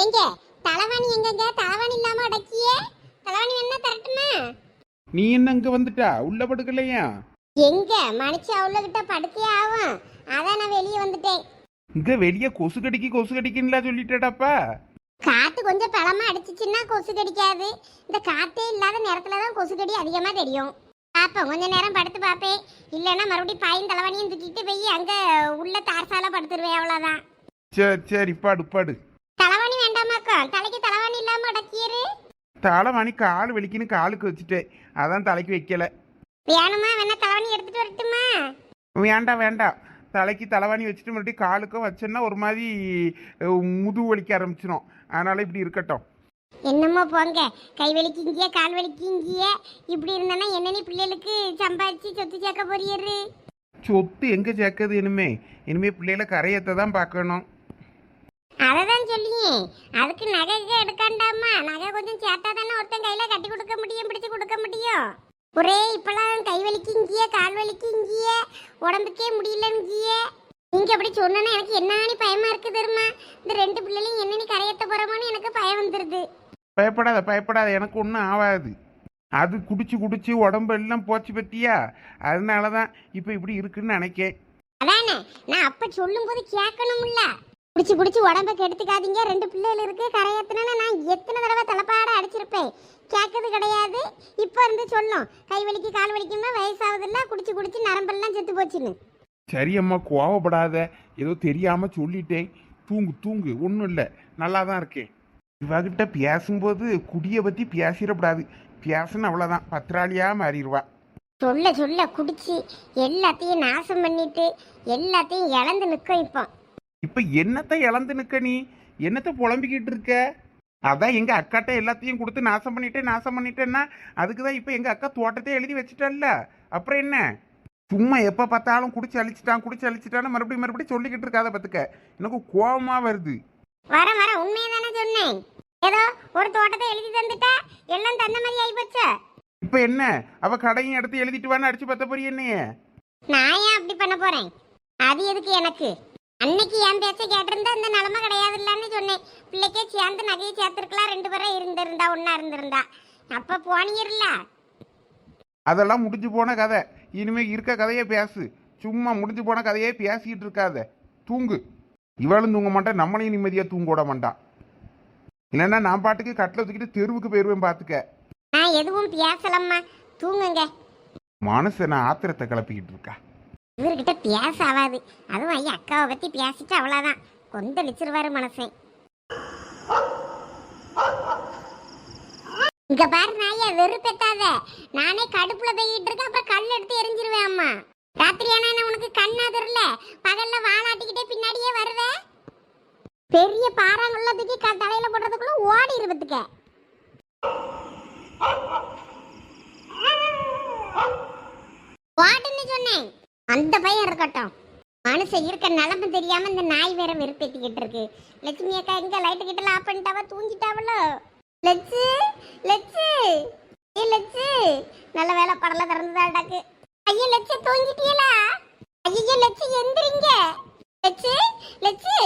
ஏங்க தலைவாணி எங்கங்க? தலைவாணி இல்லாம அடக்கியே. தலைவாணி வேணா தரட்டுமா? நீ என்ன இங்க வந்துட்டா? உள்ள படுக்கலையா? எங்க? மனுச்சு அவ்வளோகிட்ட படுக்கையே ஆகும். அதான் நான் வெளியே வந்துட்டேன். இங்க வெளிய கொசு கடிக்கு கொசு கடிக்குன்னுல சொல்லிட்டடாப்பா. காத்து கொஞ்சம் பழமா அடிச்சிச்சுன்னா கொசு கடிக்காது. இந்த காத்தே இல்லாத நேரத்துல தான் கொசு கடி அதிகமா தெரியும். பாப்பேன் கொஞ்ச நேரம் படுத்து பார்ப்பேன் இல்லைன்னா மறுபடியும் பாயும் தலைவாணியும் தூக்கிட்டு போய் அங்க உள்ள தார்சால படுத்துருவேன் அவ்வளவுதான். சரி சரி பாடு பாடு. தலைவாணி கால் வலிக்குன்னு காலுக்கு வச்சுட்டேன். அதான் தலைக்கு வைக்கல. வேணுமா? வேணா தலைவாணி எடுத்துட்டு வரட்டுமா? வேண்டாம் வேண்டாம். தலைக்கு தலைவாணி வச்சுட்டு மறுபடியும் காலுக்கும் வச்சேன்னா ஒரு மாதிரி முதுகு வலிக்க ஆரம்பிச்சிடும் அதனால இப்படி இருக்கட்டும். என்னமோ போங்க. கை வலிக்கிங்கிய கால் வலிக்கிங்கிய இப்படி இருந்தனா என்ன நீ பிள்ளைகளுக்கு சம்பாதிச்சு சொத்து சேர்க்க போறியரு சொத்து எங்க சேர்க்கறது இனிமே? இனிமே பிள்ளைகளை கரையத்தை தான் பார்க்கணும். அதை சொல்லியே. அதுக்கு நகை கிகை எடுக்காண்டாமா நகை கொஞ்சம் சேர்த்தா தானே ஒருத்தன் கையில கட்டி கொடுக்க முடியும் பிடிச்சு கொடுக்க முடியும். ஒரே இப்பெல்லாம் கை வலிக்கிங்கிய கால் வலிக்கிங்கிய உடம்புக்கே முடியலங்கிய நீங்க அப்படி சொன்னா எனக்கு என்னன்னு பயமா இருக்கு தெரியுமா? இந்த ரெண்டு பிள்ளைலையும் என்ன நீ கரையத்த போறோமோன்னு எனக்கு பயம் வந்துருது. பயப்படாத பயப்படாத. எனக்கு ஒன்றும் ஆகாது அது குடிச்சு குடிச்சு உடம்பு எல்லாம் போச்சு பத்தியா? அதனால தான் இப்போ இப்படி இருக்குன்னு நினைக்கேன். அதானே? நான் அப்ப சொல்லும்போது கேட்கணும்ல. குடிச்சு குடிச்சு உடம்ப கெடுத்துக்காதீங்க. ரெண்டு பிள்ளைகள் இருக்கு. கரையத்துனா நான் எத்தனை தடவை தலைப்பாட அடிச்சிருப்பேன். கேட்கறது கிடையாது. இப்போ இருந்து சொல்லும் கை வலிக்கு கால் வலிக்கும்னா வயசாகுதுல்ல குடிச்சு குடிச்சு நரம்பெல்லாம் செத்து போச்சுன்னு. சரி அம்மா கோவப்படாத. ஏதோ தெரியாம சொல்லிட்டேன். தூங்கு தூங்கு. ஒன்றும் இல்லை. நல்லா தான் இருக்கேன் இவகிட்ட பேசும்போது குடியை பற்றி பேசிடக்கூடாது பேசுன்னு அவ்வளோதான் பத்திராளியா மாறிடுவா. சொல்ல சொல்ல குடிச்சு எல்லாத்தையும் நாசம் பண்ணிட்டு எல்லாத்தையும் இழந்து நிற்கும் இப்போ. இப்போ என்னத்தை இழந்து நிற்க நீ? என்னத்தை புலம்பிக்கிட்டு இருக்க? அதான் எங்கள் அக்காட்ட எல்லாத்தையும் கொடுத்து நாசம் பண்ணிட்டேன் நாசம் பண்ணிட்டேன்னா அதுக்கு தான் இப்போ எங்கள் அக்கா தோட்டத்தை எழுதி வச்சுட்டல்ல அப்புறம் என்ன? சும்மா எப்போ பார்த்தாலும் குடிச்சு அழிச்சிட்டான் குடிச்சு அழிச்சிட்டான்னு மறுபடியும் மறுபடியும் சொல்லிக்கிட்டு இருக்காத பார்த்துக்க எனக்கு கோவமா வருது. வர வர உண்மையை தானே சொன்னேன். ஏதோ ஒரு தோட்டத்தை எழுதி தந்துட்டா எல்லாம் தந்த மாதிரி ஆயிப்போச்சு. இப்போ என்ன? அவ கடையும் எடுத்து எழுதிட்டு வான்னு அடிச்சு பத்த போறிய என்னைய? நான் ஏன் அப்படி பண்ண போறேன்? அது எதுக்கு எனக்கு? அன்னைக்கு என் பேச்ச கேட்டிருந்தா இந்த நிலைமை கிடையாது இல்லன்னு சொன்னேன். பிள்ளைக்கே சேர்ந்து நகையை சேர்த்துருக்கலாம் ரெண்டு பேரும் இருந்திருந்தா ஒன்னா இருந்திருந்தா. அப்ப போனீர்ல. அதெல்லாம் முடிஞ்சு போன கதை. இனிமே இருக்க கதையே பேசு. சும்மா முடிஞ்சு போன கதையே பேசிக்கிட்டு இருக்காத. தூங்கு. இவளும் தூங்க மாட்டா நம்மளையும் நிம்மதியா தூங்க விட மாட்டான் இல்லைன்னா நான் பாட்டுக்கு கட்டில் தூக்கிட்டு தெருவுக்கு போயிருவேன் பார்த்துக்க நான் எதுவும் பேசலம்மா. தூங்குங்க. மனசை நான் ஆத்திரத்தை கிளப்பிக்கிட்டு இருக்கா. இவர்கிட்ட பேச ஆகாது அதுவும் ஐயா அக்காவை பத்தி பேசிட்டு அவ்வளவுதான். கொந்தளிச்சிருவாரு மனசன் இங்க பாரு நாய வெறுப்பெத்தாத. நானே கடுப்புல போயிட்டு இருக்கேன் அப்புறம் கல் எடுத்து எரிஞ்சிருவேன் அம்மா. ராத்திரி ஆனா என்ன உனக்கு கண்ணா தெரியல? பகல்ல வாழாட்டிக்கிட்டே பின்னாடியே வருவேன் பெரிய பாறாங்குள்ள தூக்கி க- தலையில போடுறதுக்குள்ள ஓடி இருபத்துக்க ஓடுன்னு சொன்னேன். அந்த பையன் இருக்கட்டும். மனுஷன் இருக்க நிலமை தெரியாம இந்த நாய் வேற வெறுப்பேத்திக்கிட்டு இருக்கு. லட்சுமி அக்கா எங்க லைட்டு கிட்ட ஆஃப் பண்ணிட்டாவா? தூங்கிட்டாவளோ? லட்சு லட்சு. ஏ லட்சு. நல்ல வேலை படல திறந்துதாடாக்கு ஐயோ லட்சு தூங்கிட்டியலா ஐயோ லட்சு எந்திரிங்க. லட்சு லட்சு.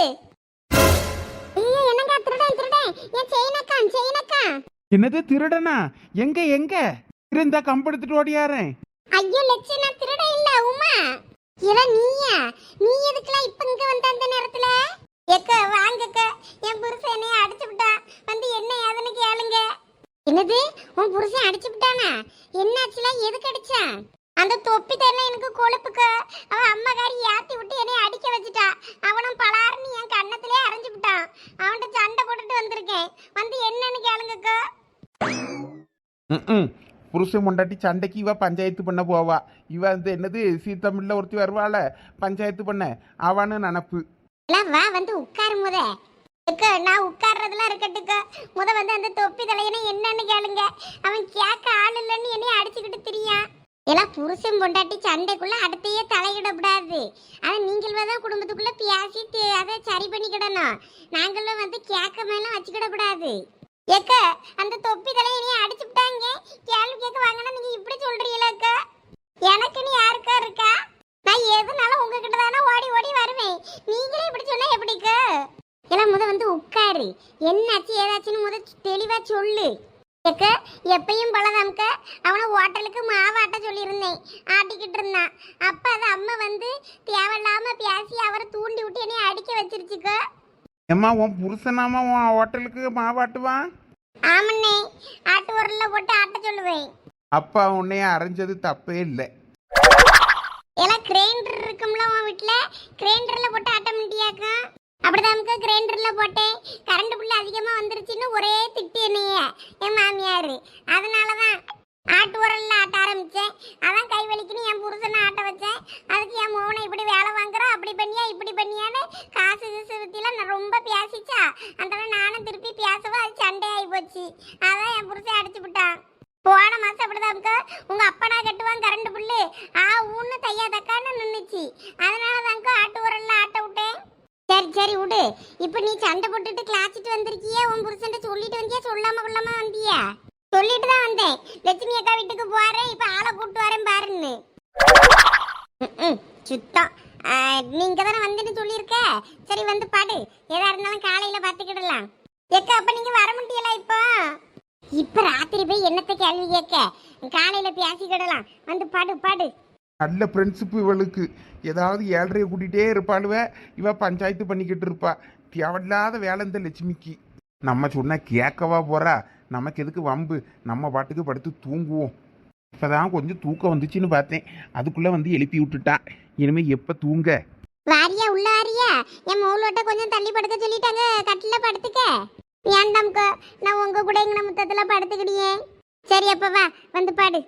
ஐயோ என்னங்க திருடன் திருடன். என் செயினக்கா செயினக்கா? என்னது திருடனா? எங்க எங்க? இருந்தா கம்பெடுத்துட்டு ஓடியாரேன். ஐயோ லட்சு நான் திருட. இல்ல உமா. இல நீயா? நீ எதுக்குலாம் இப்ப இங்க வந்த அந்த நேரத்துல? எக்க வாங்கக்க. என் புருஷன் என்னைய அடிச்சு விட்டான் வந்து என்ன ஏதுன்னு கேளுங்க. என்னது? உன் புருஷன் அடிச்சு விட்டானா? என்னாச்சுல எதுக்கு அடிச்சான் அந்த தொப்பி தானே எனக்கு கொழுப்புக்கு. அவன் அம்மாக்காரி ஏத்தி விட்டு என்னைய அடிக்க வச்சுட்டா. அவனும் பலாருன்னு என் கண்ணத்திலே அரைஞ்சு விட்டான் அவன்கிட்ட சண்டை போட்டுட்டு வந்திருக்கேன். வந்து என்னன்னு கேளுங்கக்கா. புருஷன் முண்டாட்டி சண்டைக்கு இவ பஞ்சாயத்து பண்ண போவா இவ வந்து என்னது சீத்தமில்ல ஒருத்தி வருவாள பஞ்சாயத்து பண்ண அவன்னு நினப்பு எல்லாம் வா வந்து உட்காரு முத அக்கா, நான் உட்கார்றதுலாம் இருக்கட்டுக்க முத வந்து அந்த தொப்பி தலையனை என்னன்னு கேளுங்க அவன் கேட்க ஆள் இல்லைன்னு என்னைய அடிச்சுக்கிட்டு திரியான் எல்லாம் புருஷன் பொண்டாட்டி சண்டைக்குள்ள அடுத்தையே தலையிடக்கூடாது ஆனா நீங்கள் தான் குடும்பத்துக்குள்ள பேசி தி- அதை சரி பண்ணிக்கிடணும் நாங்களும் வந்து கேட்க மேலும் வச்சுக்கிடக்கூடாது ஏக்க அந்த தொப்பி தலையனையே அடிச்சு விட்டாங்க கேள்வி கேட்க வாங்கினா நீங்க இப்படி சொல்றீங்களா எனக்குன்னு யாருக்கா இருக்கா நான் எதுனாலும் உங்ககிட்ட தானே ஓடி ஓடி வருவேன் நீங்களே இப்படி சொன்னா எப்படிக்கு இல்ல முத வந்து உட்காரு என்னாச்சு ஏதாச்சுன்னு முத தெளிவா சொல்லு. ஏக்க எப்பயும் போலதாம்க்க அவனை ஹோட்டலுக்கு மாவாட்ட சொல்லியிருந்தேன் ஆட்டிக்கிட்டு இருந்தான் அப்ப அது அம்மா வந்து தேவையில்லாம பேசி அவரை தூண்டி விட்டு என்னை அடிக்க வச்சிருச்சுக்க ஏம்மா உன் புருஷனாமா உன் ஹோட்டலுக்கு மாவாட்டுவான் ஆமண்ணே. ஆட்டு உரல்ல போட்டு ஆட்ட சொல்லுவேன். அப்பா உன்னைய அரைஞ்சது தப்பே இல்லை. எல்லாம் கிரைண்டர் இருக்கும்ல உன் வீட்டுல கிரைண்டர்ல போட்டு ஆட்ட முடியாக்கா? அப்படிதான்க்கா கிரைண்டர்ல போட்டேன். கரண்ட் புள்ள அதிகமா வந்துருச்சுன்னு ஒரே திட்டு என்னைய என் மாமியாரு. அதனாலதான் ஆட்டு உரல்ல ஆட்ட ஆரம்பிச்சேன். அதான் கை வலிக்குன்னு என் புருஷனை ஆட்ட வச்சேன். அதுக்கு என் மோனை இப்படி வேலை வாங்குறோம் அப்படி பண்ணியா இப்படி பண்ணியான்னு காசு கீசு வித்திலாம் நான் ரொம்ப பேசிச்சா அந்த நானும் திருப்பி பேசவும் அது சண்டை ஆகி போச்சு. அதான் என் புருஷன் அடிச்சு விட்டான் போன மாசம் அப்படிதான்க்கா உங்க அப்பனா கட்டுவான் கரண்ட் புல்லு ஆ ஊன்னு தையா தக்கான்னு நின்றுச்சு அதனால தான்க்கா ஆட்டு உரல்ல ஆட்ட விட்டேன். சரி சரி விடு. இப்போ நீ சண்டை போட்டுட்டு கிளாச்சிட்டு வந்திருக்கியே உன் புருஷன்ட்ட சொல்லிட்டு வந்தியா சொல்லாம கொள்ளாம வந்தியா? சொல்லிட்டு தான் வந்தேன். லட்சுமி அக்கா வீட்டுக்கு போறேன் இப்போ ஆளை கூட்டு வரேன் பாருன்னு. சுத்தம். ஆ, நீங்க தானே வந்துன்னு சொல்லியிருக்க? சரி வந்து பாடு. எதா இருந்தாலும் காலையில பாத்துக்கிடலாம். எக்கா அப்ப நீங்க வர முடியல இப்போ? இப்ப ராத்திரி போய் என்னத்தை கேள்வி கேட்க? காலையில பேசிக்கிடலாம். வந்து பாடு பாடு. நல்ல ஃப்ரெண்ட்ஷிப்பு இவளுக்கு. ஏதாவது ஏழரையை கூட்டிகிட்டே இருப்பாளுவ இவ பஞ்சாயத்து பண்ணிக்கிட்டு இருப்பா. தேவையில்லாத வேலை இந்த லட்சுமிக்கு. நம்ம சொன்னால் கேட்கவா போகிறா நமக்கு எதுக்கு வம்பு? நம்ம பாட்டுக்கு படுத்து தூங்குவோம். இப்போ தான் கொஞ்சம் தூக்கம் வந்துச்சுன்னு பார்த்தேன். அதுக்குள்ளே வந்து எழுப்பி விட்டுட்டா. இனிமேல் எப்போ தூங்க? வாரியா உள்ள வாரியா? என் மௌலோட்ட கொஞ்சம் தள்ளி படுக்க சொல்லிட்டாங்க. கட்டில படுத்துக்க. ஏண்டாம்க்கா நான் உங்க கூட எங்க முத்தத்தில் படுத்துக்கிடியே சரி அப்போ வா. வந்து பாடு.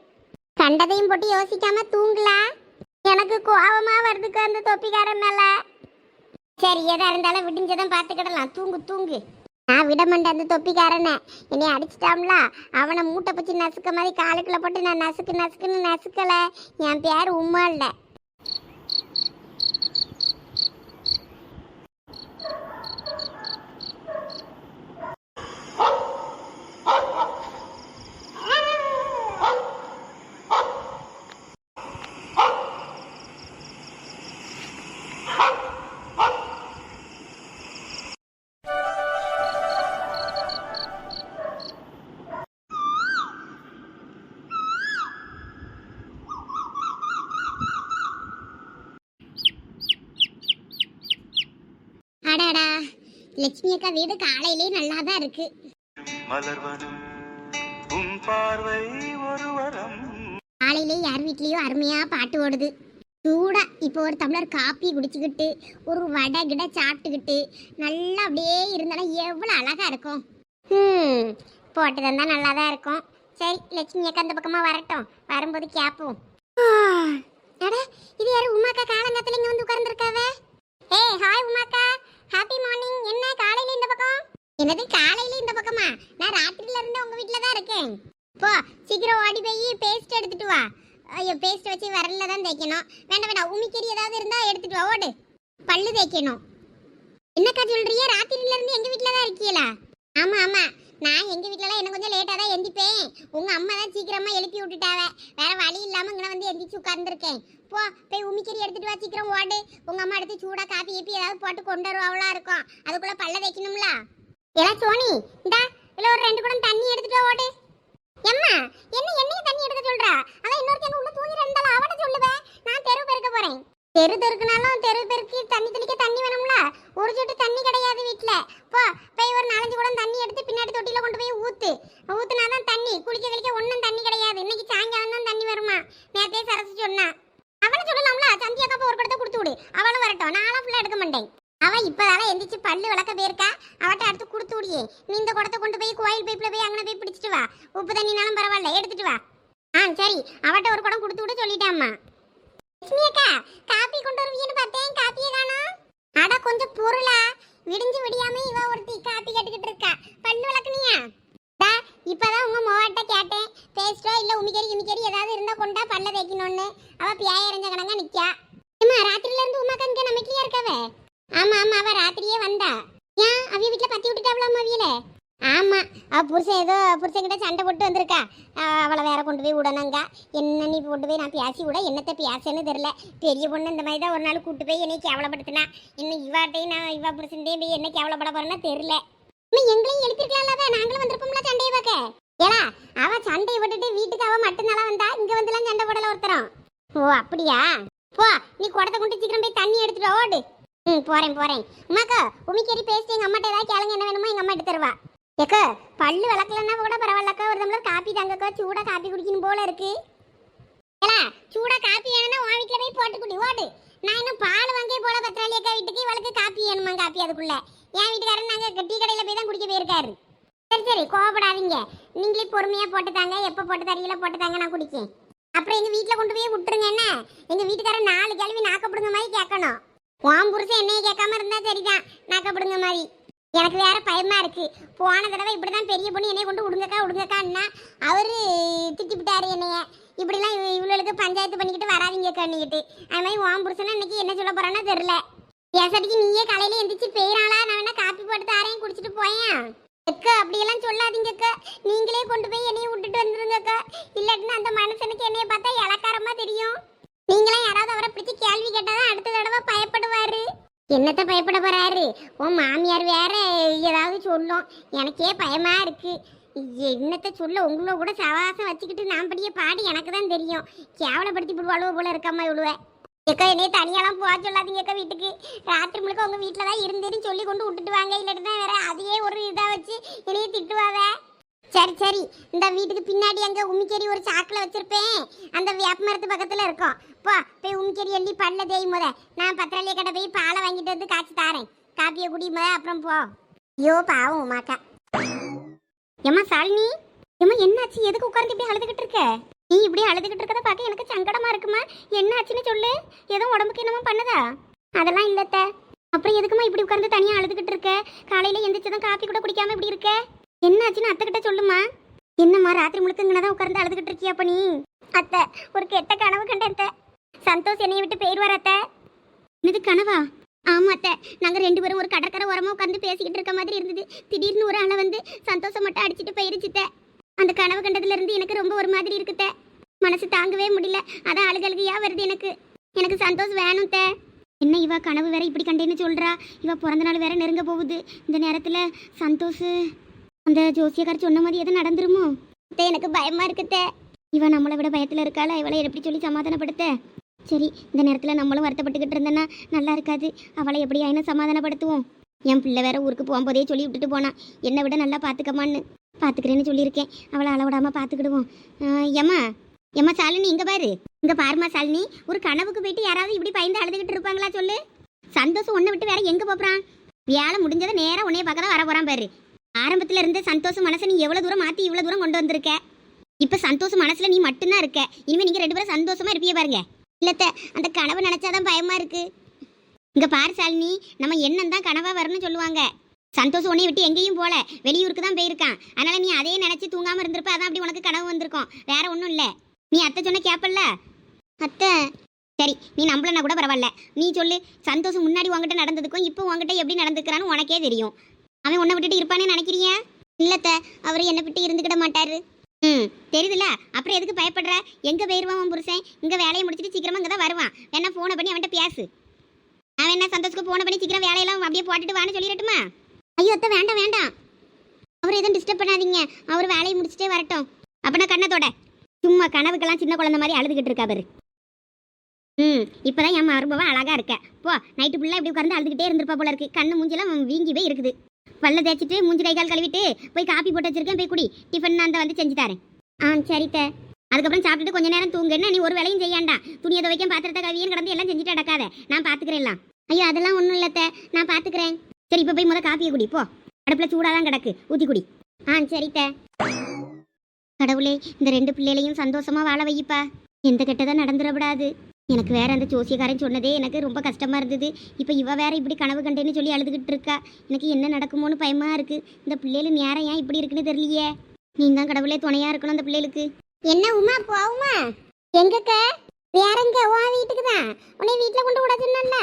கண்டதையும் போட்டு யோசிக்காம தூங்கலாம் எனக்கு கோபமா வருதுக்கு அந்த தொப்பிக்காரன் மேல. சரி எதா இருந்தாலும் விடிஞ்சதான் பார்த்துக்கிடலாம். தூங்கு தூங்கு. நான் விட மாட்டேன் அந்த தொப்பிக்காரனை. என்னை அடிச்சிட்டாம்ல? அவனை மூட்டை பிடிச்சி நசுக்க மாதிரி காலுக்குள்ள போட்டு நான் நசுக்கு நசுக்குன்னு நசுக்கல. என் பேர் உமா இல்லை லட்சுமி அக்கா வீடு காலையிலே நல்லா தான் இருக்கு. மலர்வனம் உன் பார்வை ஒரு வரம் காலையிலே யார் வீட்லயோ அருமையா பாட்டு ஓடுது. சூடா இப்போ ஒரு டம்ளர் காப்பி குடிச்சுக்கிட்டு ஒரு வடை கிட சாப்பிட்டுக்கிட்டு நல்லா அப்படியே இருந்தாலும் எவ்வளோ அழகா இருக்கும். ம் போட்டு தந்தா நல்லா தான் இருக்கும். சரி லட்சுமி அக்கா அந்த பக்கமா வரட்டும். வரும்போது கேட்போம். அட இது யாரு உமாக்கா? காலங்கத்துல இங்க வந்து உட்கார்ந்துருக்காவே? ஏய் ஹாய் உமாக்கா ஹாப்பி மார்னிங் என்ன காலையில இந்த பக்கம் என்னது காலையில இந்த பக்கமா? நான் ராத்திரில இருந்து உங்க வீட்ல தான் இருக்கேன். போ சீக்கிரம் ஓடி போய் பேஸ்ட் எடுத்துட்டு வா. ஐயோ பேஸ்ட் வச்சு வரல தான் தேய்க்கணும். வேண்டாம் வேண்டாம் உமிக்கறி ஏதாவது இருந்தா எடுத்துட்டு வா ஓடு. பல்லு தேய்க்கணும். என்னக்கா சொல்றீங்க? ராத்திரில இருந்து எங்க வீட்ல தான் இருக்கீங்களா? ஆமா ஆமா. நான் எங்க வீட்லலாம் என்ன கொஞ்சம் லேட்டா தான் எந்திப்பேன். உங்க அம்மா தான் சீக்கிரமா எழுப்பி விட்டுட்டாவே. வேற வழி இல்லாம இங்க வந்து எந்திரிச்சு உட்கார்ந்துருக்கேன். போ போய் உமிக்கறி எடுத்துட்டு வா சீக்கிரம் ஓடு. உங்க அம்மா எடுத்து சூடா காப்பி ஏப்பி ஏதாவது போட்டு கொண்டு வருவாங்களா இருக்கும். அதுக்குள்ள பல்ல தேய்க்கணும்ல? எல்லாம் சோனி இந்தா இதுல ஒரு ரெண்டு குடம் தண்ணி எடுத்துட்டு ஓடு எம்மா என்ன என்னைய தண்ணி எடுக்க சொல்றா? அதான் இன்னொருத்தங்க உள்ள தூங்கி இருந்தாலும் அவட சொல்லுவேன் நான் தெரு பெருக்க போறேன். தெரு தெருக்குனாலும் தெரு பெருக்கி தண்ணி தெளிக்க தண்ணி வேணும்ல? ஒரு சொட்டு தண்ணி கிடையாது வீட்ல. போ போய் ஒரு நாலஞ்சு குடம் தண்ணி எடுத்து பின்னாடி தொட்டில கொண்டு போய் ஊத்து. ஊத்துனாதான் தண்ணி குளிக்க கழிக்க ஒன்னும் தண்ணி கிடையாது. இன்னைக்கு சாயங்காலம் தான் தண்ணி வருமா? நேத்தே சரசு சொன்னா. அவளை சொல்லலாம்ல சந்தியாக்கா ஒரு குடத்தை கொடுத்து விடு. அவளும் வரட்டும். நானும் ஃபுல்லா எடுக்க மாட்டேன். அவ இப்பதானே எந்திரிச்சு பல்லு விளக்க போயிருக்கா? அவட்ட அடுத்து கொடுத்து விடியே. நீ இந்த குடத்தை கொண்டு போய் கோயில் பைப்பில் போய் அங்கே போய் பிடிச்சிட்டு வா. உப்பு தண்ணினாலும் பரவாயில்ல எடுத்துட்டு வா. ஆ சரி. அவட்ட ஒரு குடம் கொடுத்து விட சொல்லிட்டாம்மா. லட்சுமி அக்கா காப்பி கொண்டு வருவீன்னு பார்த்தேன். காப்பியே காணோம் அட கொஞ்சம் பொருளா. விடிஞ்சு விடியாம இவ ஒருத்தி காப்பி கேட்டுக்கிட்டு இருக்கா. பல்லு விளக்குனியா? டா, இப்பதான் உங்க மோவாட்ட கேட்டேன். பேஸ்டோ இல்ல உமிக்கறி இமிக்கறி ஏதாவது இருந்தா கொண்டா பல்ல தேய்க்கணும்னு. அவ பியாய இறஞ்ச கணங்க நிக்கா. அம்மா ராத்திரில இருந்து உமா கங்க நமக்குலயா இருக்கவே? ஆமா ஆமா அவ ராத்திரியே வந்தா. ஏன்? அவிய வீட்ல பத்தி விட்டுட்டாவளா அவியல? ஆமா அவ புருஷன் ஏதோ புருஷன் கிட்ட சண்டை போட்டு வந்திருக்கா. அவளை வேற கொண்டு போய் விடணுங்க என்ன நீ கொண்டு போய் நான் பேசி விட என்னத்த பேசன்னு தெரியல. பெரிய பொண்ணு இந்த மாதிரி தான் ஒரு நாள் கூட்டு போய் என்னை கேவலப்படுத்தினா. இன்னும் இவாட்டையும் நான் இவா புருஷன்டையும் போய் என்ன கேவலப்பட போறேன்னா தெரியல. இன்னும் எங்களையும் எழுப்பிருக்கலாம்ல நாங்களும் வந்திருப்போம்ல சண்டையை பார்க்க. ஏலா அவ சண்டையை விட்டுட்டு வீட்டுக்கு அவ மட்டும்தான் வந்தா? இங்க வந்துலாம் சண்டை போடல ஒருத்தரம். ஓ அப்படியா? போ நீ குடத்தை கொண்டு சீக்கிரம் போய் தண்ணி எடுத்துட்டு ஓடு. ம் போறேன் போறேன். அம்மாக்கா உமிக்கேரி பேசிட்டு எங்க அம்மாட்ட ஏதாவது கேளுங்க என்ன வேணுமோ எங்க அம்மா எடுத்து தருவா. ஏக்கா பல்லு விளக்கலன்னா கூட பரவாயில்லக்கா. ஒரு தம்ளர் காப்பி தாங்கக்கா. சூடா காப்பி குடிக்கணும் போல இருக்கு. ஏலா சூடா காப்பி வேணும்னா உன் வீட்டுல போய் போட்டு குடி ஓடு. நான் இன்னும் பால் வாங்கி போல பத்திராளி அக்கா வீட்டுக்கு இவளுக்கு காப்பி வேணுமா காப்பி அதுக்குள்ள? என் வீட்டுக்காரர் நாங்க டீ கடையில போய் தான் குடிக்க போயிருக்காரு. சரி சரி கோவப்படாதீங்க. நீங்களே பொறுமையா போட்டு தாங்க. எப்போ போட்டு தரீங்களோ போட்டு தாங்க நான் குடிக்கேன். அப்புறம் எங்க வீட்டில் கொண்டு போய் விட்டுருங்க என்ன? எங்க வீட்டுக்காரர் நாலு கேள்வி நாக்கப்படுங்க மாதிரி கேட்கணும். உன் புருஷன் என்னைய கேட்காம இருந்தா சரிதான். நாக்கப்படுங்க மாதிரி. எனக்கு வேற பயமா இருக்கு. போன தடவை இப்படிதான் பெரிய பொண்ணு என்னை கொண்டு விடுங்கக்கா விடுங்கக்கான்னா அவரு திட்டிவிட்டாரு என்னைய. இப்படிலாம் இவ்வளவுக்கு பஞ்சாயத்து பண்ணிக்கிட்டு வராதிங்க கண்ணிக்கிட்டு. அது மாதிரி உன் புருஷனா இன்னைக்கு என்ன சொல்ல போறானோ தெரியல. எசடிக்கு நீயே காலையில எந்திரிச்சு போயிடலாம் நான் வேணா காப்பி போட்டு தாரையும் குடிச்சிட்டு போயேன். அக்கா அப்படியெல்லாம் சொல்லாதீங்க அக்கா. நீங்களே கொண்டு போய் என்னைய விட்டுட்டு வந்துருங்க அக்கா. இல்லாட்டினா அந்த மனுஷனுக்கு என்னைய பார்த்தா இலக்காரமா தெரியும். நீங்களாம் யாராவது பிடிச்சு கேள்வி கேட்டாதான் அடுத்த தடவை பயப்படுவாரு. என்னத்த பயப்பட போறாரு? உன் மாமியார் வேற ஏதாவது சொல்லும். எனக்கே பயமா இருக்கு. என்னத்த சொல்ல? உங்களை கூட சவாசம் வச்சுக்கிட்டு நான் படிய பாடி எனக்கு தான் தெரியும். கேவலப்படுத்தி விடுவாளோ போல இருக்காமா இவ்வளவு எக்கா என்னைய தனியாலாம் போக சொல்லாதீங்க எக்கா வீட்டுக்கு. ராத்திரி முழுக்க உங்க வீட்டில் தான் இருந்தேன்னு சொல்லி கொண்டு விட்டுட்டு வாங்க. இல்லாட்டினா வேற அதையே ஒரு இதாக வச்சு என்னைய திட்டுவாவே சரி சரி. இந்த வீட்டுக்கு பின்னாடி அங்க உமிக்கேரி ஒரு சாக்கில் வச்சிருப்பேன். அந்த வேப்ப மரத்து பக்கத்துல இருக்கும். போ போய் உமிக்கேரி எள்ளி பல்ல தேய் முத. நான் பத்திரலையை கடை போய் பாலை வாங்கிட்டு வந்து காய்ச்சி தாரேன். காப்பியை குடி முத அப்புறம் போ. ஐயோ பாவம் உமாக்கா. ஏம்மா சாலினி? ஏம்மா என்னாச்சு? எதுக்கு உட்கார்ந்து இப்படி அழுதுகிட்டு இருக்க? நீ இப்படி அழுதுகிட்டு இருக்கத பார்க்க எனக்கு சங்கடமா இருக்குமா? என்னாச்சுன்னு சொல்லு. எதுவும் உடம்புக்கு என்னமோ பண்ணுதா? அதெல்லாம் இல்லத்த அப்புறம் எதுக்குமா இப்படி உட்கார்ந்து தனியா அழுதுகிட்டு இருக்க? காலையில எந்திரிச்சதும் காப்பி கூட குடிக்காம இப்படி இருக்க? என்னாச்சுன்னு அத்தைக்கிட்ட சொல்லுமா. என்னம்மா ராத்திரி முழுக்க இங்கனதான் உட்கார்ந்து அழுதுகிட்டு இருக்கியா அப்ப நீ? அத்தை ஒரு கெட்ட கனவு கண்டேன் அத்தை. சந்தோஷ் என்னைய விட்டு போயிடுவார் அத்தை. இது கனவா? ஆமா அத்தை நாங்கள் ரெண்டு பேரும் ஒரு கடற்கரை உரமாக உட்காந்து பேசிக்கிட்டு இருக்க மாதிரி இருந்தது. திடீர்னு ஒரு அலை வந்து சந்தோஷம் மட்டும் அடிச்சிட்டு போயிருச்சுத்த அந்த கனவு கண்டதுலேருந்து எனக்கு ரொம்ப ஒரு மாதிரி இருக்குத்த மனசு தாங்கவே முடியல. அதான் அழுகழுகையா வருது எனக்கு. எனக்கு சந்தோஷ் வேணும் தே என்ன இவ கனவு வேற இப்படி கண்டேன்னு சொல்றா? இவ பிறந்த நாள் வேற நெருங்க போகுது. இந்த நேரத்தில் சந்தோஷ் அந்த ஜோசியக்கார் சொன்ன மாதிரி எதுவும் நடந்துருமோ? அத்தை, எனக்கு பயமா இருக்குத்தே இவன் நம்மளை விட பயத்துல இருக்காளா? இவளை எப்படி சொல்லி சமாதானப்படுத்த? சரி இந்த நேரத்துல நம்மளும் வருத்தப்பட்டுக்கிட்டு இருந்தேன்னா நல்லா இருக்காது. அவளை எப்படி ஆயினும் சமாதானப்படுத்துவோம். என் பிள்ளை வேற ஊருக்கு போகும்போதே சொல்லி விட்டுட்டு போனா என்னை விட நல்லா பாத்துக்கமான்னு பாத்துக்கிறேன்னு சொல்லியிருக்கேன். அவளை அளவிடாம பாத்துக்கிடுவோம். ஆஹ், ஏம்மா? ஏம்மா சாலினி இங்க பாரு. இங்க பாருமா சாலினி. ஒரு கனவுக்கு போயிட்டு யாராவது இப்படி பயந்து அழுதுகிட்டு இருப்பாங்களா சொல்லு? சந்தோஷம் உன்னை விட்டு வேற எங்க போறான்? வேலை முடிஞ்சதை நேராக உன்னைய பார்க்க தான் வர போறான் பாரு. ஆரம்பத்துல இருந்த சந்தோஷம் மனசை நீ எவ்வளவு தூரம் மாத்தி இவ்வளவு தூரம் கொண்டு வந்திருக்க? இப்ப சந்தோஷம் மனசுல நீ மட்டும்தான் இருக்க. இனிமே நீங்க ரெண்டு பேரும் சந்தோஷமா இருப்பீங்க பாருங்க. இல்லத்த அந்த கனவு நினைச்சாதான் பயமா இருக்கு. இங்க பாரு சாலினி நம்ம எண்ணம் தான் கனவா வரும்னு சொல்லுவாங்க. சந்தோஷம் உன்னை விட்டு எங்கேயும் போல. வெளியூருக்கு தான் போயிருக்கான். அதனால நீ அதே நினைச்சு தூங்காம இருந்திருப்ப அதான் அப்படி உனக்கு கனவு வந்திருக்கும். வேற ஒன்றும் இல்ல. நீ அத்தை சொன்ன கேப்பல்ல? அத்தை. சரி நீ நம்பலன்னா கூட பரவாயில்ல. நீ சொல்லு சந்தோஷம் முன்னாடி உன்கிட்ட நடந்ததுக்கும் இப்போ உன்கிட்ட எப்படி நடந்துக்கிறான்னு உனக்கே தெரியும். அவன் உன்னை விட்டுட்டு இருப்பானே நினைக்கிறியா? இல்லத்த அவர் என்னை விட்டு இருந்துக்கிட மாட்டாரு. ம் தெரியுதுல அப்புறம் எதுக்கு பயப்படுற? எங்க போயிருவான் உன் புருஷன்? இங்க வேலையை முடிச்சுட்டு சீக்கிரமா இங்கே தான் வருவான். வேணா போனை பண்ணி அவன்கிட்ட பேசு. அவன் என்ன சந்தோஷத்துக்கு போனை பண்ணி சீக்கிரம் வேலையெல்லாம் அப்படியே போட்டுட்டு வான்னு சொல்லிடட்டுமா? ஐயோ அத்தை வேண்டாம் வேண்டாம். அவர் எதுவும் டிஸ்டர்ப் பண்ணாதீங்க. அவர் வேலையை முடிச்சுட்டே வரட்டும். அப்படின்னா கண்ணத்தோட. சும்மா கனவுக்கெல்லாம் சின்ன குழந்தை மாதிரி அழுதுகிட்டு இருக்கா பாரு ம் இப்போதான் என் மருமவன் அழகா இருக்க. போ நைட்டு ஃபுல்லாக இப்படி உட்காந்து அழுதுகிட்டே இருந்திருப்பா போல இருக்கு. கண்ணு மூஞ்செல்லாம் வீங்கி போய் இருக்குது. பல்ல தேய்ச்சிட்டு மூஞ்சி கை கால் கழுவிட்டு போய் காப்பி போட்டு வச்சிருக்கேன் போய் குடி. டிஃபன் நான் அந்த வந்து செஞ்சு தரேன். ஆ சரித்த அதுக்கப்புறம் சாப்பிட்டுட்டு கொஞ்ச நேரம் தூங்குன்னா நீ ஒரு வேலையும் செய்யாண்டா? துணியை துவைக்க பாத்திரத்தை கழுவியும் கடந்து எல்லாம் செஞ்சுட்டு அடக்காத நான் பாத்துக்கிறேன் எல்லாம். ஐயோ அதெல்லாம் ஒன்றும் இல்லத்த நான் பாத்துக்கிறேன். சரி இப்போ போய் முதல் காப்பியை குடி. போ. அடுப்புல சூடாக தான் கிடக்கு. ஊற்றி குடி. ஆ சரித்த கடவுளே இந்த ரெண்டு பிள்ளைகளையும் சந்தோஷமா வாழ வைப்பா எந்த கெட்டதா நடந்துடப்படாது எனக்கு வேற அந்த ஜோசியக்காரன் சொன்னதே எனக்கு ரொம்ப கஷ்டமா இருந்தது. இப்போ இவ வேற இப்படி கனவு கண்டேன்னு சொல்லி அழுதுகிட்டு இருக்கா. எனக்கு என்ன நடக்குமோன்னு பயமா இருக்கு. இந்த பிள்ளைகள் நேரம் ஏன் இப்படி இருக்குன்னு தெரியலையே. நீங்க தான் கடவுளே துணையா இருக்கணும் அந்த பிள்ளைகளுக்கு. என்ன உமா போவுமா எங்கக்க? வேறங்க உன் வீட்டுக்கு தான். உன்னை வீட்டில் கொண்டு விட சொன்னல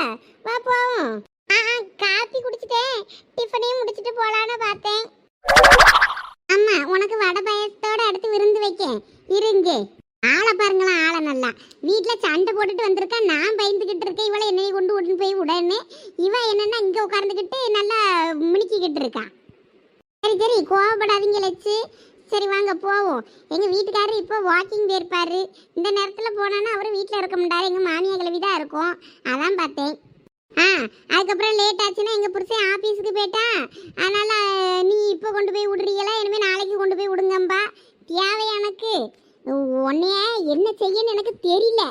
வா போவோம். ஆ காஃபி குடிச்சிட்டேன். டிஃபனையும் முடிச்சிட்டு போலான்னு பார்த்தேன். அம்மா உனக்கு வட பயத்தோட அடுத்து விருந்து வைக்கேன். இருங்க. ஆளை பாருங்களா ஆளை நல்லா. வீட்டில் சண்டை போட்டுட்டு வந்திருக்கா நான் பயந்துக்கிட்டு இருக்கேன் இவளை என்னையை கொண்டு விட்டுன்னு போய் உடனே இவன் என்னென்னா இங்கே உட்காந்துக்கிட்டு நல்லா முழுக்கிக்கிட்டு இருக்கான் சரி சரி கோவப்படாதீங்க லட்சு சரி வாங்க போவோம். எங்கள் வீட்டுக்காரர் இப்போ வாக்கிங் போயிருப்பார் இந்த நேரத்தில் போனான்னா அவரும் வீட்டில் இருக்க மாட்டார். எங்கள் மாமியா கிளவி தான் இருக்கும். அதான் பார்த்தேன். ஆ அதுக்கப்புறம் லேட் ஆச்சுன்னா எங்கள் புருஷன் ஆஃபீஸுக்கு போயிட்டான் அதனால் நீ இப்போ கொண்டு போய் விடுறீங்களா? இனிமேல் நாளைக்கு கொண்டு போய் விடுங்கம்பா. தேவை எனக்கு. உன்னைய என்ன செய்யன்னு எனக்கு தெரியல.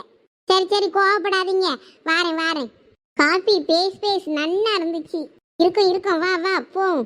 சரி சரி கோவப்படாதீங்க. வாரேன் வாரேன். காஃபி பேஸ் பேஸ் நன்னா இருந்துச்சு. இருக்கும் இருக்கும். வா வா போ.